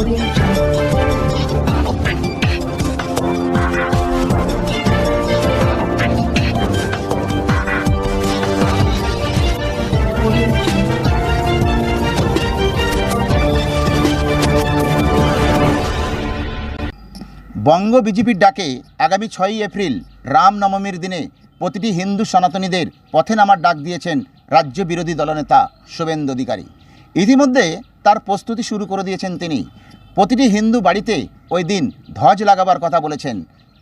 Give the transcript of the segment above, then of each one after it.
বঙ্গ বিজেপির ডাকে আগামী ছয়ই এপ্রিল রামনবমীর দিনে প্রতিটি হিন্দু সনাতনীদের পথে নামার ডাক দিয়েছেন রাজ্য বিরোধী দলনেতা শুভেন্দু অধিকারী। ইতিমধ্যে তার প্রস্তুতি শুরু করে দিয়েছেন তিনি। প্রতিটি হিন্দু বাড়িতে ওই দিন ধ্বজ লাগাবার কথা বলেছেন।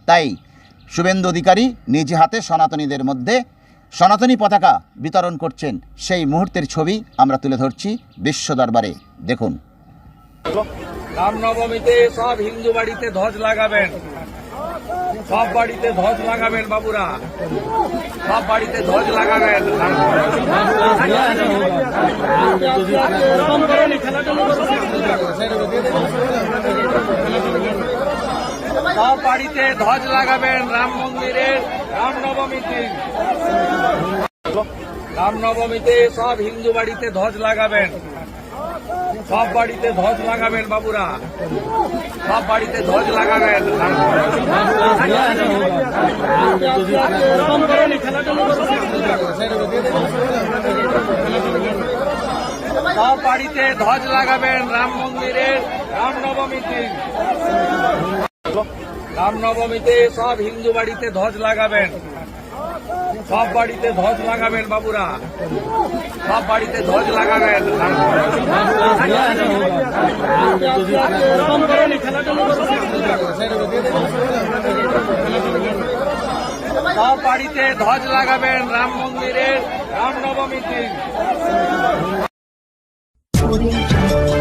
তাই শুভেন্দু অধিকারী নিজ হাতে সনাতনীদের মধ্যে সনাতনী পতাকা বিতরণ করছেন। সেই মুহূর্তের ছবি আমরা তুলে ধরছি বিশ্ব দরবারে। দেখুন। রামনবমীতে সব হিন্দু বাড়িতে ধ্বজ লাগাবেন। সব বাড়িতে ধ্বজ লাগাবেন বাবুরা। সব বাড়িতে ধ্বজ লাগাবেন। সব বাড়িতে ধ্বজ লাগাবেন রাম মন্দিরের রামনবমীর দিন। রামনবমীতে সব হিন্দু বাড়িতে ধ্বজ লাগাবেন। সব বাড়িতে ধ্বজ লাগাবেন বাবুরা। সব বাড়িতে ধ্বজ লাগাবেন। সব বাড়িতে ধ্বজ লাগাবেন রাম মন্দিরের রামনবমীর দিন। রামনবমীতে সব হিন্দু বাড়িতে ধ্বজ লাগাবেন। সব বাড়িতে ধ্বজ লাগাবেন বাবুরা। সব বাড়িতে ধ্বজ লাগাবেন। সব বাড়িতে ধ্বজ লাগাবেন রাম মন্দিরের Jungle.